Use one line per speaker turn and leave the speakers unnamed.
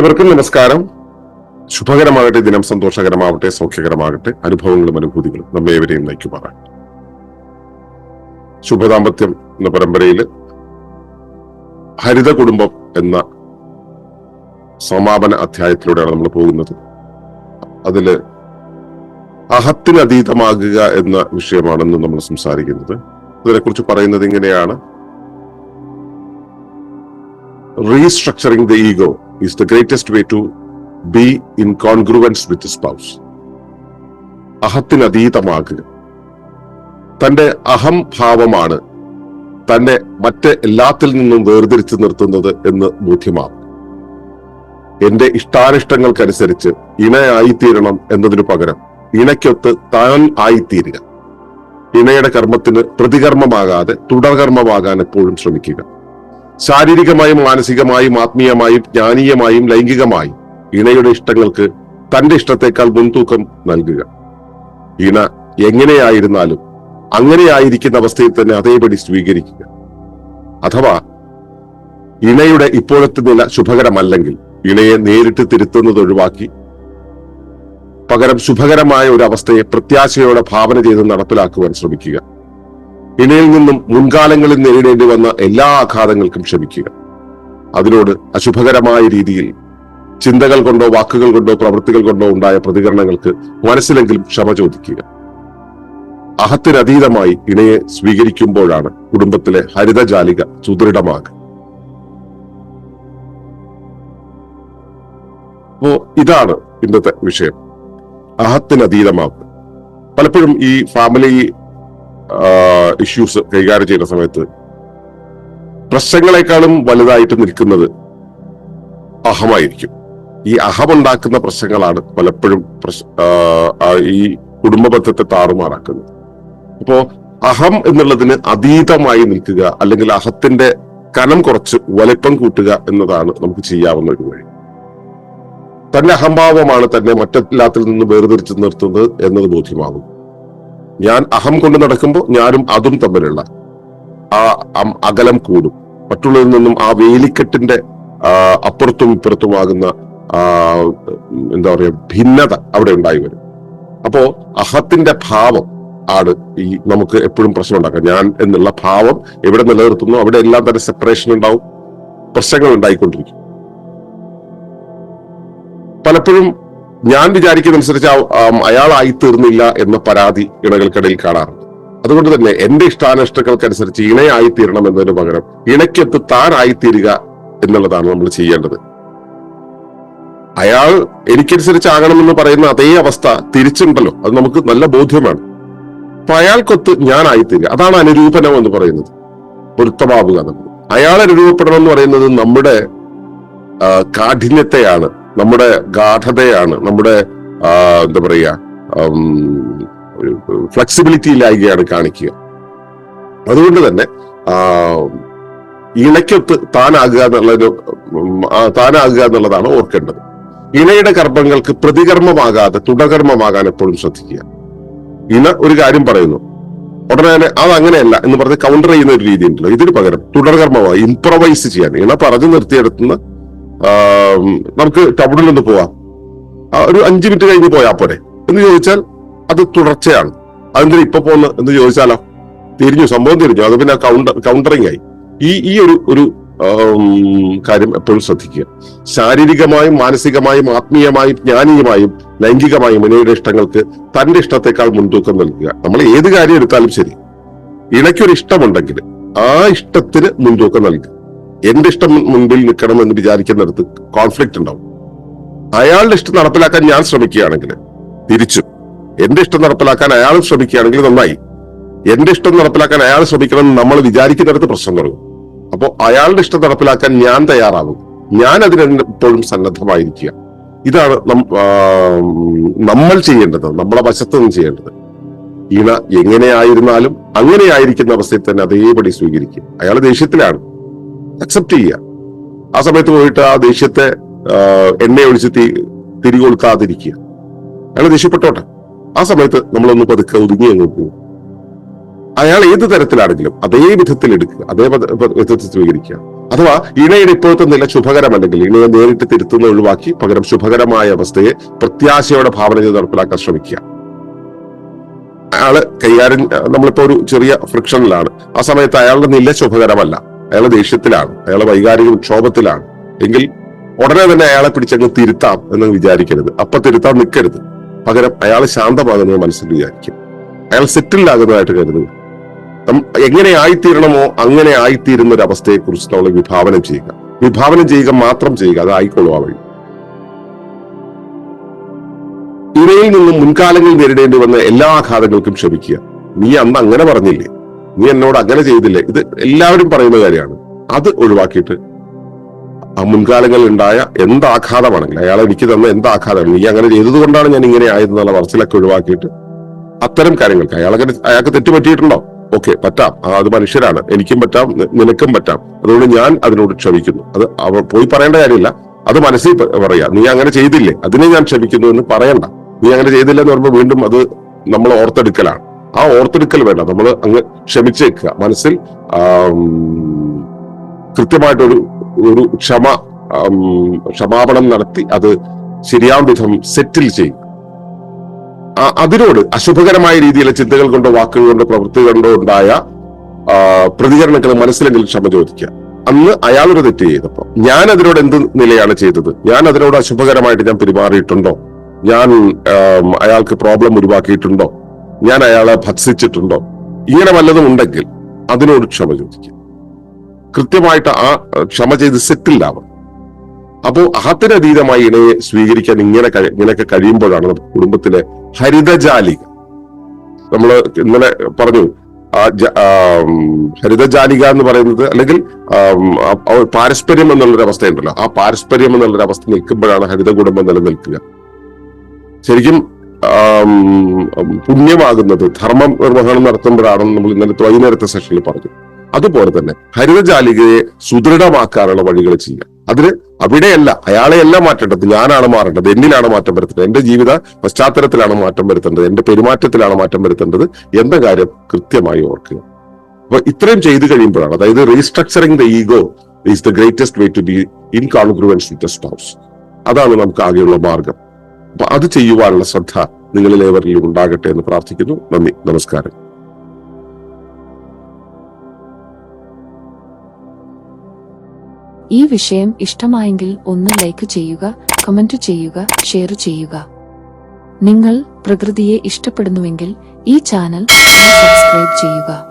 ഏവർക്കും നമസ്കാരം. ശുഭകരമാകട്ടെ ദിനം സന്തോഷകരമാവട്ടെ സൗഖ്യകരമാകട്ടെ അനുഭവങ്ങളും അനുഭൂതികളും നമ്മെ ഏവരെയും നയിക്കുമാറാൻ. ശുഭദാമ്പത്യം എന്ന പരമ്പരയിൽ ഹരിത കുടുംബം എന്ന സമാപന അധ്യായത്തിലൂടെയാണ് നമ്മൾ പോകുന്നത്. അതിൽ അഹത്തിനതീതമാകുക എന്ന വിഷയമാണെന്ന് നമ്മൾ സംസാരിക്കുന്നത്. ഇതിനെക്കുറിച്ച് പറയുന്നത് ഇങ്ങനെയാണ്. Restructuring the ego is the greatest way to be in congruence with spouse അഹത്തിനതീതമാകുക തന്റെ അഹം ഭാവമാണ് തന്നെ മറ്റ് എല്ലാത്തിൽ നിന്നും വേർതിരിച്ചു നിർത്തുന്നത് എന്ന് ബോധ്യമാകും. എന്റെ ഇഷ്ടാനിഷ്ടങ്ങൾക്കനുസരിച്ച് ഇണയായിത്തീരണം എന്നതിനു പകരം ഇണയ്ക്കൊത്ത് താൻ ആയിത്തീരുക. ഇണയുടെ കർമ്മത്തിന് പ്രതികർമ്മമാകാതെ തുടർകർമ്മമാകാൻ എപ്പോഴും ശ്രമിക്കുക. ശാരീരികമായും മാനസികമായും ആത്മീയമായും ജ്ഞാനീയമായും ലൈംഗികമായും ഇണയുടെ ഇഷ്ടങ്ങൾക്ക് തന്റെ ഇഷ്ടത്തെക്കാൾ മുൻതൂക്കം നൽകുക. ഇണ എങ്ങനെയായിരുന്നാലും അങ്ങനെയായിരിക്കുന്ന അവസ്ഥയിൽ തന്നെ അതേപടി സ്വീകരിക്കുക. അഥവാ ഇണയുടെ ഇപ്പോഴത്തെ നില ശുഭകരമല്ലെങ്കിൽ ഇണയെ നേരിട്ട് തിരുത്തുന്നത് ഒഴിവാക്കി പകരം ശുഭകരമായ ഒരു അവസ്ഥയെ പ്രത്യാശയോടെ ഭാവന ചെയ്ത് നടപ്പിലാക്കുവാൻ ശ്രമിക്കുക. ഇണയിൽ നിന്നും മുൻകാലങ്ങളിൽ നേരിടേണ്ടി വന്ന എല്ലാ ആഘാതങ്ങൾക്കും ക്ഷമിക്കുക. അതിനോട് അശുഭകരമായ രീതിയിൽ ചിന്തകൾ കൊണ്ടോ വാക്കുകൾ കൊണ്ടോ പ്രവൃത്തികൾ കൊണ്ടോ ഉണ്ടായ പ്രതികരണങ്ങൾക്ക് മനസ്സിലെങ്കിലും ക്ഷമ ചോദിക്കുക. അഹത്തിനതീതമായി ഇണയെ സ്വീകരിക്കുമ്പോഴാണ് കുടുംബത്തിലെ ഹരിതജാലിക സുദൃഢമാകുക. അപ്പോ ഇതാണ് ഇന്നത്തെ വിഷയം. അഹത്തിനതീതമാകുക. പലപ്പോഴും ഈ ഫാമിലി ഇഷ്യൂസ് കൈകാര്യം ചെയ്യുന്ന സമയത്ത് പ്രശ്നങ്ങളെക്കാളും വലുതായിട്ട് നിൽക്കുന്നത് അഹമായിരിക്കും. ഈ അഹമുണ്ടാക്കുന്ന പ്രശ്നങ്ങളാണ് പലപ്പോഴും ഈ കുടുംബ ബന്ധത്തെ താറുമാറാക്കുന്നത്. അപ്പോ അഹം എന്നുള്ളതിന് അതീതമായി നിൽക്കുക അല്ലെങ്കിൽ അഹത്തിന്റെ കനം കുറച്ച് വലിപ്പം കൂട്ടുക എന്നതാണ് നമുക്ക് ചെയ്യാവുന്ന ഒരു വഴി. തന്റെ അഹംഭാവമാണ് തന്നെ മറ്റെല്ലാത്തിൽ നിന്ന് വേർതിരിച്ച് നിർത്തുന്നത് എന്നത് ബോധ്യമാകും. ഞാൻ അഹം കൊണ്ട് നടക്കുമ്പോൾ ഞാനും അതും തമ്മിലുള്ള ആ അകലം കൂടും. മറ്റുള്ളവരിൽ നിന്നും ആ വേലിക്കെട്ടിന്റെ അപ്പുറത്തും ഇപ്പുറത്തുമാകുന്ന എന്താ പറയുക ഭിന്നത അവിടെ ഉണ്ടായി വരും. അപ്പോ അഹത്തിന്റെ ഭാവം ആണ് ഈ നമുക്ക് എപ്പോഴും പ്രശ്നം ഉണ്ടാക്കാം ഞാൻ എന്നുള്ള ഭാവം എവിടെ നിലനിർത്തുന്നു അവിടെ എല്ലാം തന്നെ സെപ്പറേഷൻ ഉണ്ടാവും പ്രശ്നങ്ങൾ ഉണ്ടായിക്കൊണ്ടിരിക്കും. പലപ്പോഴും ഞാൻ വിചാരിക്കുന്നതനുസരിച്ച് അയാളായി തീർന്നില്ല എന്ന പരാതി ഇണകൾക്കിടയിൽ കാണാറുണ്ട്. അതുകൊണ്ട് തന്നെ എന്റെ ഇഷ്ടാനിഷ്ടങ്ങൾക്കനുസരിച്ച് ഇണയായിത്തീരണം എന്നതിന് പകരം ഇണയ്ക്കെത്ത് താൻ ആയിത്തീരുക എന്നുള്ളതാണ് നമ്മൾ ചെയ്യേണ്ടത്. അയാൾ എനിക്കനുസരിച്ച് ആകണമെന്ന് പറയുന്ന അതേ അവസ്ഥ തിരിച്ചുണ്ടല്ലോ. അത് നമുക്ക് നല്ല ബോധ്യമാണ്. അപ്പൊ അയാൾക്കൊത്ത് ഞാൻ ആയിത്തീരുക അതാണ് അനുരൂപനം എന്ന് പറയുന്നത്. പൊരുത്തമാവുക നമ്മൾ അയാൾ അനുരൂപപ്പെടണം എന്ന് പറയുന്നത് നമ്മുടെ കാഠിന്യത്തെയാണ്. നമ്മുടെ ഗാഠതയാണ് നമ്മുടെ എന്താ പറയുക ഫ്ലെക്സിബിലിറ്റി ഇല്ലായ്കയാണ് കാണിക്കുക. അതുകൊണ്ട് തന്നെ ഇണയ്ക്കൊത്ത് താനാകുക എന്നുള്ളൊരു താനാകുക എന്നുള്ളതാണ് ഓർക്കേണ്ടത്. ഇണയുടെ കർമ്മങ്ങൾക്ക് പ്രതികർമ്മമാകാതെ തുടകർമ്മമാകാൻ എപ്പോഴും ശ്രദ്ധിക്കുക. ഇണ ഒരു കാര്യം പറയുന്നു ഉടനെ തന്നെ അത് അങ്ങനെയല്ല എന്ന് പറഞ്ഞ് കൗണ്ടർ ചെയ്യുന്ന ഒരു രീതി ഉണ്ടല്ലോ ഇതിന് പകരം തുടർകർമ്മമായി ഇംപ്രവൈസ് ചെയ്യാൻ ഇണ പറഞ്ഞു നിർത്തിയെടുത്തുന്ന നമുക്ക് ടൗണിൽ നിന്ന് പോവാം ഒരു അഞ്ചു മിനിറ്റ് കഴിഞ്ഞ് പോയാൽ പോരെ. എന്ന് ചോദിച്ചാൽ അത് തുടർച്ചയാണ്. അതെന്തിനാ ഇപ്പൊ പോന്ന് എന്ന് ചോദിച്ചാലോ? തിരിഞ്ഞു സംഭവം തിരിഞ്ഞു. അത് പിന്നെ കൗണ്ടർ കൗണ്ടറിങ് ആയി. ഈ ഈ ഒരു ഒരു കാര്യം എപ്പോഴും ശ്രദ്ധിക്കുക. ശാരീരികമായും മാനസികമായും ആത്മീയമായും ജ്ഞാനീയമായും ലൈംഗികമായും ഇണയുടെ ഇഷ്ടങ്ങൾക്ക് തന്റെ ഇഷ്ടത്തെക്കാൾ മുൻതൂക്കം നൽകുക. നമ്മൾ ഏത് കാര്യം എടുത്താലും ശരി. ഇണയ്ക്കൊരു ഇഷ്ടമുണ്ടെങ്കിൽ ആ ഇഷ്ടത്തിന് മുൻതൂക്കം നൽകുക. എന്റെ ഇഷ്ടം മുൻപിൽ നിൽക്കണം എന്ന് വിചാരിക്കുന്നിടത്ത് കോൺഫ്ലിക്റ്റ് ഉണ്ടാവും. അയാളുടെ ഇഷ്ടം നടപ്പിലാക്കാൻ ഞാൻ ശ്രമിക്കുകയാണെങ്കിൽ തിരിച്ചു. എന്റെ ഇഷ്ടം നടപ്പിലാക്കാൻ അയാൾ ശ്രമിക്കുകയാണെങ്കിൽ നന്നായി. എന്റെ ഇഷ്ടം നടപ്പിലാക്കാൻ അയാൾ ശ്രമിക്കണം നമ്മൾ വിചാരിക്കുന്നിടത്ത് പ്രശ്നം തുടങ്ങും. അപ്പോൾ അയാളുടെ ഇഷ്ടം നടപ്പിലാക്കാൻ ഞാൻ തയ്യാറാകും. ഞാൻ അതിനെപ്പോഴും സന്നദ്ധമായിരിക്കുക. ഇതാണ് നമ്മൾ ചെയ്യേണ്ടത് നമ്മളെ വശത്ത് നിന്ന് ചെയ്യേണ്ടത്. ഇണ എങ്ങനെയായിരുന്നാലും അങ്ങനെയായിരിക്കുന്ന അവസ്ഥയിൽ തന്നെ അതേപടി സ്വീകരിക്കുക. അയാൾ ദേഷ്യത്തിലാണ്. അക്സെപ്റ്റ് ചെയ്യുക. ആ സമയത്ത് പോയിട്ട് ആ ദേഷ്യത്തെ എണ്ണ എണ്ണയൊഴിച്ച് തീ തിരികെ കൊടുക്കാതിരിക്കുക അയാൾ ദേഷ്യപ്പെട്ടോട്ടെ. ആ സമയത്ത് നമ്മളൊന്ന് പതുക്കെ ഒതുങ്ങി അങ്ങ് പോകും അയാൾ ഏത് തരത്തിലാണെങ്കിലും അതേ വിധത്തിൽ എടുക്കുക അതേ വിധത്തിൽ സ്വീകരിക്കുക. അഥവാ ഇണയുടെ ഇപ്പോഴത്തെ നില ശുഭകരമല്ലെങ്കിൽ ഇണയെ നേരിട്ട് തിരുത്തുന്ന ഒഴിവാക്കി പകരം ശുഭകരമായ അവസ്ഥയെ പ്രത്യാശയോടെ ഭാവന ചെയ്ത് നടപ്പിലാക്കാൻ ശ്രമിക്കുക. അയാൾ കൈകാര്യം നമ്മളിപ്പോ ഒരു ചെറിയ ഫ്രിക്ഷനിലാണ് ആ സമയത്ത് അയാളുടെ നില ശുഭകരമല്ല. അയാൾ ദേഷ്യത്തിലാണ് അയാൾ വൈകാരിക വിക്ഷോഭത്തിലാണ് എങ്കിൽ ഉടനെ തന്നെ അയാളെ പിടിച്ചങ്ങ് തിരുത്താം എന്ന് വിചാരിക്കരുത്. അപ്പൊ തിരുത്താൻ നിൽക്കരുത് പകരം അയാൾ ശാന്തമാകുന്നത് മനസ്സിൽ വിചാരിക്കും. അയാൾ സെറ്റിൽ ആകുന്നതായിട്ട് കരുതുക എങ്ങനെ ആയിത്തീരണമോ അങ്ങനെ ആയിത്തീരുന്ന ഒരു അവസ്ഥയെ കുറിച്ച് നമ്മൾ വിഭാവനം ചെയ്യുക. വിഭാവനം ചെയ്യുക മാത്രം ചെയ്യുക അത് ആയിക്കോളൂ ആ വഴി. ഇരയിൽ നിന്നും മുൻകാലങ്ങളിൽ നേരിടേണ്ടി വന്ന എല്ലാ ആഘാതങ്ങൾക്കും ക്ഷമിക്കുക. നീ അന്ന് അങ്ങനെ പറഞ്ഞില്ലേ? നീ എന്നോട് അങ്ങനെ ചെയ്തില്ലേ? ഇത് എല്ലാവരും പറയുന്ന കാര്യമാണ്. അത് ഒഴിവാക്കിയിട്ട് ആ മുൻകാലങ്ങളിൽ ഉണ്ടായ എന്ത് ആഘാതമാണെങ്കിലും അയാൾ എനിക്ക് തന്ന എന്ത് നീ അങ്ങനെ ചെയ്തത് കൊണ്ടാണ് ഞാൻ ഇങ്ങനെ ആയതെന്നുള്ള പറച്ചിലൊക്കെ ഒഴിവാക്കിയിട്ട് അത്തരം കാര്യങ്ങൾക്ക് അയാളങ്ങനെ അയാൾക്ക് തെറ്റുപറ്റിയിട്ടുണ്ടോ? ഓക്കെ പറ്റാം. അത് മനുഷ്യരാണ്. എനിക്കും പറ്റാം നിനക്കും പറ്റാം. അതുകൊണ്ട് ഞാൻ അതിനോട് ക്ഷമിക്കുന്നു. അത് അവർ പോയി പറയേണ്ട കാര്യമില്ല. അത് മനസ്സിൽ പറയാ നീ അങ്ങനെ ചെയ്തില്ലേ? അതിനെ ഞാൻ ക്ഷമിക്കുന്നു എന്ന് പറയണ്ട. നീ അങ്ങനെ ചെയ്തില്ല എന്ന് പറയുമ്പോൾ വീണ്ടും അത് നമ്മൾ ഓർത്തെടുക്കലാണ്. ആ ഓർത്തെടുക്കൽ വേണ്ട. നമ്മൾ അങ്ങ് ക്ഷമിച്ചേക്കുക. മനസ്സിൽ കൃത്യമായിട്ടൊരു ഒരു ക്ഷമ ക്ഷമാപണം നടത്തി അത് ശരിയാം വിധം സെറ്റിൽ ചെയ്യും. അതിനോട് അശുഭകരമായ രീതിയിലെ ചിന്തകൾ കൊണ്ടോ വാക്കുകൾ കൊണ്ടോ പ്രവൃത്തി കൊണ്ടോ ഉണ്ടായ പ്രതികരണങ്ങൾ മനസ്സിലെങ്കിലും ക്ഷമ ചോദിക്കുക. അന്ന് അയാളൊരു തെറ്റ് ചെയ്തപ്പോ ഞാൻ അതിനോട് എന്ത് നിലയാണ് ചെയ്തത്? ഞാൻ അതിനോട് അശുഭകരമായിട്ട് ഞാൻ പെരുമാറിയിട്ടുണ്ടോ? ഞാൻ അയാൾക്ക് പ്രോബ്ലം ഒഴിവാക്കിയിട്ടുണ്ടോ ഞാൻ അയാളെ ഭത്സിച്ചിട്ടുണ്ടോ? ഇങ്ങനെ വല്ലതും ഉണ്ടെങ്കിൽ അതിനോട് ക്ഷമ ചോദിക്കുക കൃത്യമായിട്ട് ആ ക്ഷമ ചെയ്ത് സെറ്റിൽഡ് ആവണം അപ്പോ അഹത്തിനതീതമായി ഇണയെ സ്വീകരിക്കാൻ ഇങ്ങനെ ഇങ്ങനെയൊക്കെ കഴിയുമ്പോഴാണ് നമ്മുടെ കുടുംബത്തിലെ ഹരിതജാലിക. നമ്മൾ ഇന്നലെ പറഞ്ഞു ഹരിതജാലിക എന്ന് പറയുന്നത് അല്ലെങ്കിൽ പാരസ്പര്യം എന്നുള്ളൊരു അവസ്ഥയുണ്ടല്ലോ ആ പാരസ്പര്യം എന്നുള്ളൊരു അവസ്ഥ നിൽക്കുമ്പോഴാണ് ഹരിത കുടുംബം നിലനിൽക്കുക. ശരിക്കും പുണ്യമാകുന്നത് ധർമ്മ നിർവഹണം നടത്തുമ്പോഴാണെന്ന് നമ്മൾ ഇന്നലത്തെ വൈകുന്നേരത്തെ സെഷനിൽ പറഞ്ഞു. അതുപോലെ തന്നെ ഹരിതജാലികയെ സുദൃഢമാക്കാനുള്ള വഴികൾ ചെയ്യുക. അതിന് അവിടെയല്ല അയാളെയല്ല മാറ്റേണ്ടത് ഞാനാണ് മാറേണ്ടത് എന്നിലാണ് മാറ്റം വരുത്തേണ്ടത് എന്റെ ജീവിത പശ്ചാത്തലത്തിലാണ് മാറ്റം വരുത്തേണ്ടത് എന്റെ പെരുമാറ്റത്തിലാണ് മാറ്റം വരുത്തേണ്ടത് എന്ന കാര്യം കൃത്യമായി ഓർക്കുക. അപ്പൊ ഇത്രയും ചെയ്തു കഴിയുമ്പോഴാണ് അതായത് restructuring the ego is the greatest way to be in with the spouse അതാണ് നമുക്ക് ആകെയുള്ള മാർഗം. അപ്പൊ അത് ചെയ്യുവാനുള്ള ശ്രദ്ധ നിങ്ങളിൽ ഏവരിലും ഉണ്ടാകട്ടെ എന്ന് പ്രാർത്ഥിക്കുന്നു. നന്ദി. നമസ്കാരം.
ഈ വിഷയം ഇഷ്ടമായെങ്കിൽ ഒന്ന് ലൈക്ക് ചെയ്യുക കമന്റ് ചെയ്യുക ഷെയർ ചെയ്യുക. നിങ്ങൾ പ്രകൃതിയെ ഇഷ്ടപ്പെടുന്നുവെങ്കിൽ ഈ ചാനൽ സബ്സ്ക്രൈബ് ചെയ്യുക.